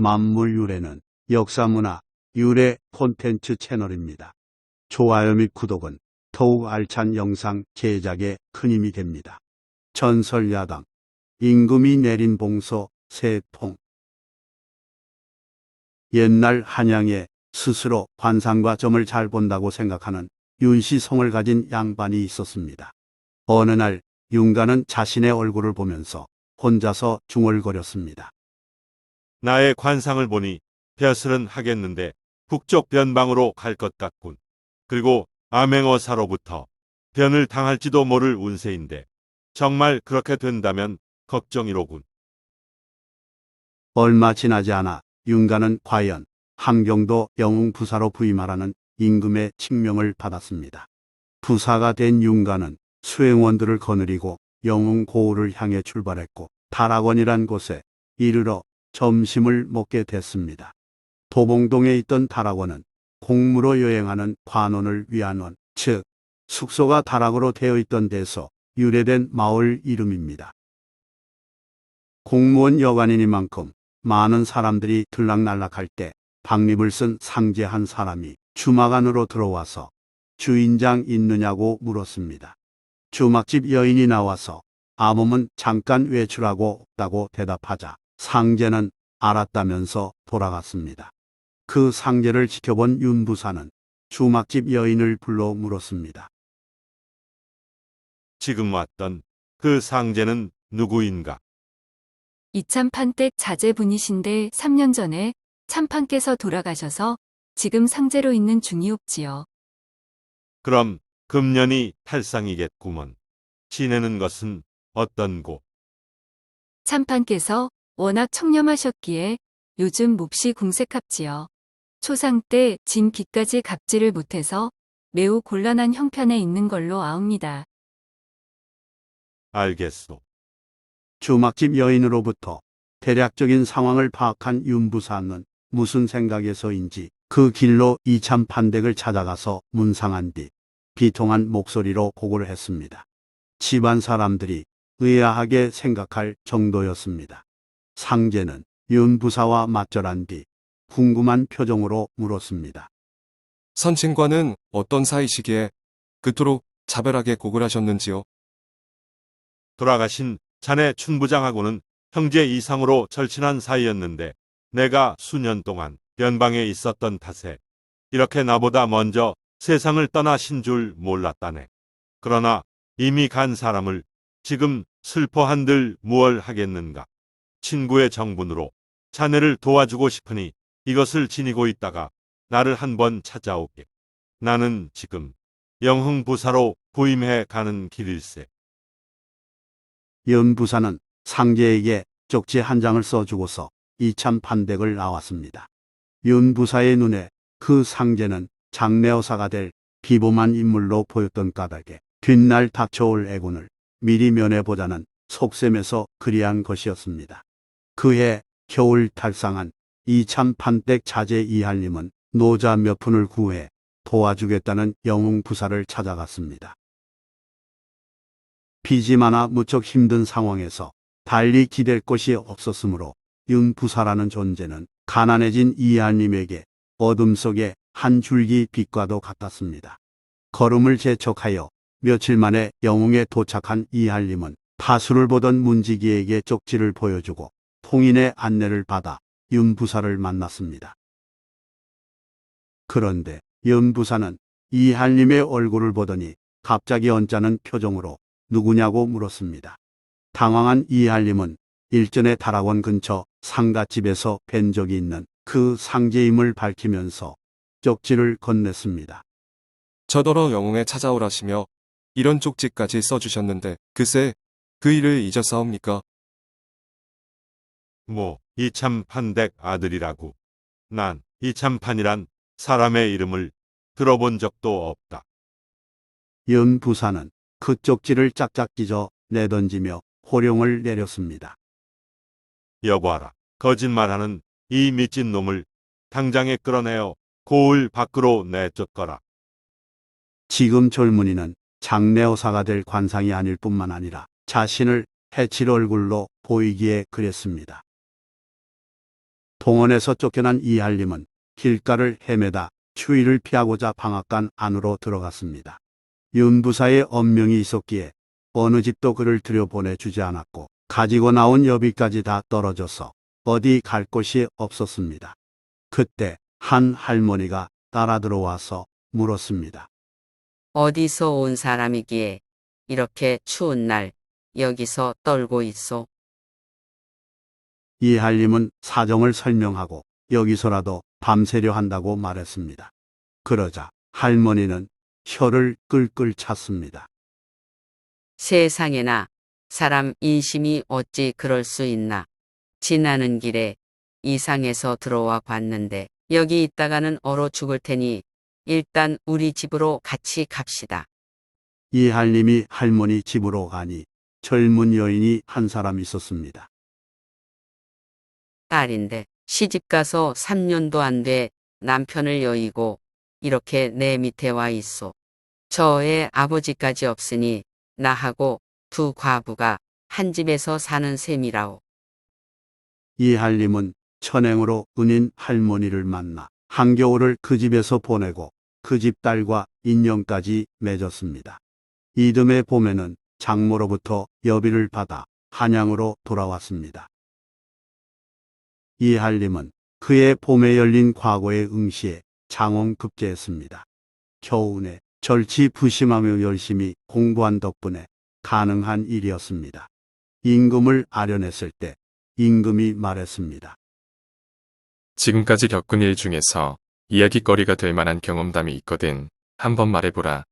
만물 유래는 역사문화 유래 콘텐츠 채널입니다. 좋아요 및 구독은 더욱 알찬 영상 제작에 큰 힘이 됩니다. 전설 야당 임금이 내린 봉서 세통 옛날 한양에 스스로 관상과 점을 잘 본다고 생각하는 윤시성을 가진 양반이 있었습니다. 어느 날 윤가는 자신의 얼굴을 보면서 혼자서 중얼거렸습니다. 나의 관상을 보니 벼슬은 하겠는데 북쪽 변방으로 갈 것 같군. 그리고 암행어사로부터 변을 당할지도 모를 운세인데 정말 그렇게 된다면 걱정이로군. 얼마 지나지 않아 윤가는 과연 함경도 영웅 부사로 부임하라는 임금의 칙명을 받았습니다. 부사가 된 윤가는 수행원들을 거느리고 영웅 고을을 향해 출발했고 다락원이란 곳에 이르러 점심을 먹게 됐습니다. 도봉동에 있던 다락원은 공무로 여행하는 관원을 위한 원, 즉 숙소가 다락으로 되어 있던 데서 유래된 마을 이름입니다. 공무원 여관이니만큼 많은 사람들이 들락날락할 때 박립을 쓴 상제 한 사람이 주막 안으로 들어와서 주인장 있느냐고 물었습니다. 주막집 여인이 나와서 아몸은 잠깐 외출하고 없다고 대답하자 상제는 알았다면서 돌아갔습니다. 그 상제를 지켜본 윤부사는 주막집 여인을 불러 물었습니다. 지금 왔던 그 상제는 누구인가? 이참판댁 자제분이신데 3년 전에 참판께서 돌아가셔서 지금 상제로 있는 중이옵지요. 그럼 금년이 탈상이겠구먼. 지내는 것은 어떤 곳? 참판께서 워낙 청렴하셨기에 요즘 몹시 궁색합지요. 초상 때 진 기까지 갚지를 못해서 매우 곤란한 형편에 있는 걸로 아옵니다. 알겠소. 주막집 여인으로부터 대략적인 상황을 파악한 윤부사는 무슨 생각에서인지 그 길로 이참 판댁을 찾아가서 문상한 뒤 비통한 목소리로 고고를 했습니다. 집안 사람들이 의아하게 생각할 정도였습니다. 상제는 윤부사와 맞절한 뒤 궁금한 표정으로 물었습니다. 선친과는 어떤 사이시기에 그토록 자별하게 고글하셨는지요? 돌아가신 자네 춘부장하고는 형제 이상으로 절친한 사이였는데 내가 수년 동안 변방에 있었던 탓에 이렇게 나보다 먼저 세상을 떠나신 줄 몰랐다네. 그러나 이미 간 사람을 지금 슬퍼한들 무얼 하겠는가. 친구의 정분으로 자네를 도와주고 싶으니 이것을 지니고 있다가 나를 한번 찾아오게. 나는 지금 영흥부사로 부임해 가는 길일세. 윤부사는 상제에게 쪽지 한 장을 써주고서 이참 판댁을 나왔습니다. 윤부사의 눈에 그 상제는 장례어사가 될 비범한 인물로 보였던 까닭에 뒷날 닥쳐올 애군을 미리 면해보자는 속셈에서 그리한 것이었습니다. 그해 겨울 탈상한 이참 판댁 자제 이할님은 노자 몇 푼을 구해 도와주겠다는 영웅 부사를 찾아갔습니다. 빚이 많아 무척 힘든 상황에서 달리 기댈 곳이 없었으므로 윤 부사라는 존재는 가난해진 이하님에게 어둠 속에 한 줄기 빛과도 같았습니다. 걸음을 재촉하여 며칠 만에 영웅에 도착한 이할님은 파수를 보던 문지기에게 쪽지를 보여주고 통인의 안내를 받아 윤부사를 만났습니다. 그런데 윤부사는 이할님의 얼굴을 보더니 갑자기 언짢은 표정으로 누구냐고 물었습니다. 당황한 이할님은 일전에 다락원 근처 상가집에서 뵌 적이 있는 그 상제임을 밝히면서 쪽지를 건넸습니다. 저더러 영웅에 찾아오라시며 이런 쪽지까지 써주셨는데 글쎄 그 일을 잊었사옵니까? 뭐 이참판댁 아들이라고. 난 이참판이란 사람의 이름을 들어본 적도 없다. 윤부사는 그 쪽지를 짝짝 찢어 내던지며 호령을 내렸습니다. 여보아라. 거짓말하는 이 미친 놈을 당장에 끌어내어 고을 밖으로 내쫓거라. 지금 젊은이는 장례어사가 될 관상이 아닐 뿐만 아니라 자신을 해칠 얼굴로 보이기에 그랬습니다. 동원에서 쫓겨난 이할림은 길가를 헤매다 추위를 피하고자 방앗간 안으로 들어갔습니다. 윤부사의 엄명이 있었기에 어느 집도 그를 들여보내주지 않았고 가지고 나온 여비까지 다 떨어져서 어디 갈 곳이 없었습니다. 그때 한 할머니가 따라 들어와서 물었습니다. 어디서 온 사람이기에 이렇게 추운 날 여기서 떨고 있어? 이할림은 사정을 설명하고 여기서라도 밤새려 한다고 말했습니다. 그러자 할머니는 혀를 끌끌 찼습니다. 세상에나 사람 인심이 어찌 그럴 수 있나. 지나는 길에 이상해서 들어와 봤는데 여기 있다가는 얼어 죽을 테니 일단 우리 집으로 같이 갑시다. 이할림이 할머니 집으로 가니 젊은 여인이 한 사람 있었습니다. 딸인데 시집 가서 3년도 안 돼 남편을 여의고 이렇게 내 밑에 와 있어. 저의 아버지까지 없으니 나하고 두 과부가 한 집에서 사는 셈이라오. 이할림은 천행으로 은인 할머니를 만나 한겨울을 그 집에서 보내고 그 집 딸과 인연까지 맺었습니다. 이듬해 봄에는 장모로부터 여비를 받아 한양으로 돌아왔습니다. 이할림은 그의 봄에 열린 과거의 응시에 장엄급제했습니다. 겨우내 절치 부심하며 열심히 공부한 덕분에 가능한 일이었습니다. 임금을 아련했을 때 임금이 말했습니다. 지금까지 겪은 일 중에서 이야기거리가 될 만한 경험담이 있거든. 한번 말해보라.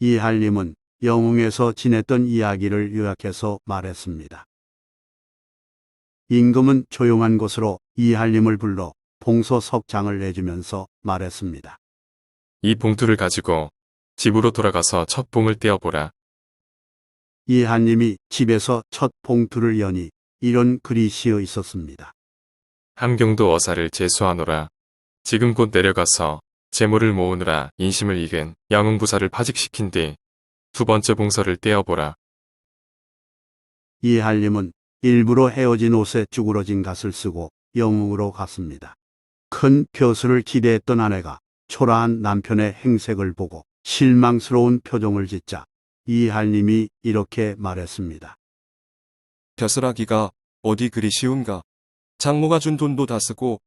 이할림은 영웅에서 지냈던 이야기를 요약해서 말했습니다. 임금은 조용한 곳으로 이할림을 불러 봉소 석장을 내주면서 말했습니다. 이 봉투를 가지고 집으로 돌아가서 첫 봉을 떼어보라. 이할림이 집에서 첫 봉투를 여니 이런 글이 씌어 있었습니다. 함경도 어사를 제수하노라. 지금 곧 내려가서 재물을 모으느라 인심을 이긴 영웅부사를 파직시킨 뒤 두 번째 봉서를 떼어보라. 이할림은 일부러 헤어진 옷에 쭈그러진 갓을 쓰고 영웅으로 갔습니다. 큰 벼슬을 기대했던 아내가 초라한 남편의 행색을 보고 실망스러운 표정을 짓자 이할림이 이렇게 말했습니다. 벼슬하기가 어디 그리 쉬운가. 장모가 준 돈도 다 쓰고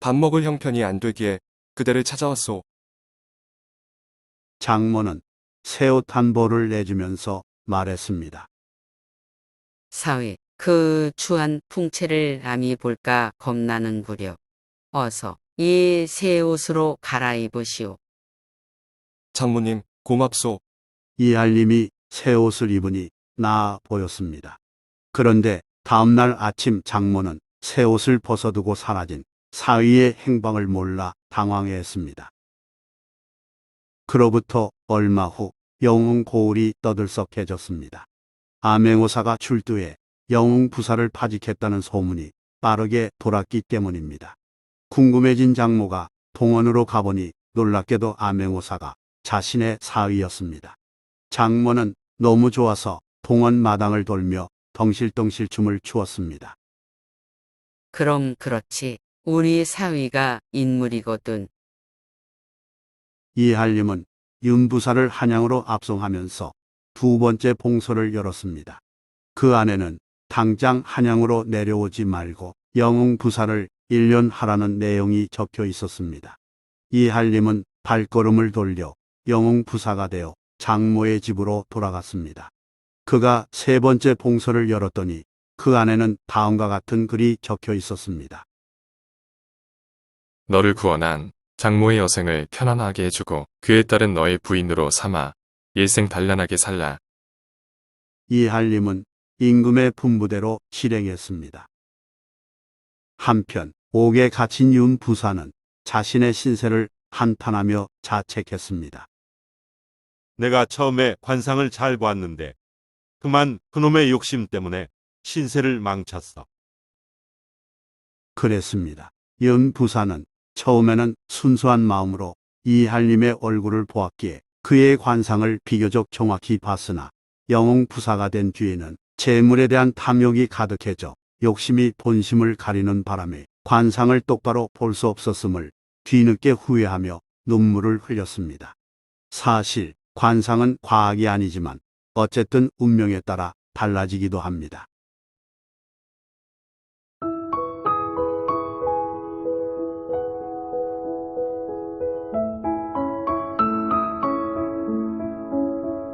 밥 먹을 형편이 안 되기에 그대를 찾아왔소. 장모는 새 옷 한 벌을 내주면서 말했습니다. 사위, 그 추한 풍채를 남이 볼까 겁나는구려. 어서 이 새 옷으로 갈아입으시오. 장모님, 고맙소. 이할림이 새 옷을 입으니 나아 보였습니다. 그런데 다음날 아침 장모는 새 옷을 벗어두고 사라진 사위의 행방을 몰라 당황해했습니다. 그로부터 얼마 후 영웅 고을이 떠들썩해졌습니다. 암행오사가 출두해 영웅 부사를 파직했다는 소문이 빠르게 돌았기 때문입니다. 궁금해진 장모가 동원으로 가보니 놀랍게도 암행오사가 자신의 사위였습니다. 장모는 너무 좋아서 동원 마당을 돌며 덩실덩실 춤을 추었습니다. 그럼 그렇지. 우리 사위가 인물이거든. 이할림은 윤부사를 한양으로 압송하면서 두 번째 봉소를 열었습니다. 그 안에는 당장 한양으로 내려오지 말고 영웅 부사를 1년 하라는 내용이 적혀 있었습니다. 이할림은 발걸음을 돌려 영웅 부사가 되어 장모의 집으로 돌아갔습니다. 그가 세 번째 봉소를 열었더니 그 안에는 다음과 같은 글이 적혀 있었습니다. 너를 구원한 장모의 여생을 편안하게 해주고 그에 따른 너의 부인으로 삼아 일생 단란하게 살라. 이할림은 임금의 분부대로 실행했습니다. 한편 옥에 갇힌 윤 부사는 자신의 신세를 한탄하며 자책했습니다. 내가 처음에 관상을 잘 보았는데 그만 그놈의 욕심 때문에 신세를 망쳤어. 그랬습니다. 윤 부사는 처음에는 순수한 마음으로 이할림의 얼굴을 보았기에 그의 관상을 비교적 정확히 봤으나 영웅 부사가 된 뒤에는 재물에 대한 탐욕이 가득해져 욕심이 본심을 가리는 바람에 관상을 똑바로 볼 수 없었음을 뒤늦게 후회하며 눈물을 흘렸습니다. 사실 관상은 과학이 아니지만 어쨌든 운명에 따라 달라지기도 합니다.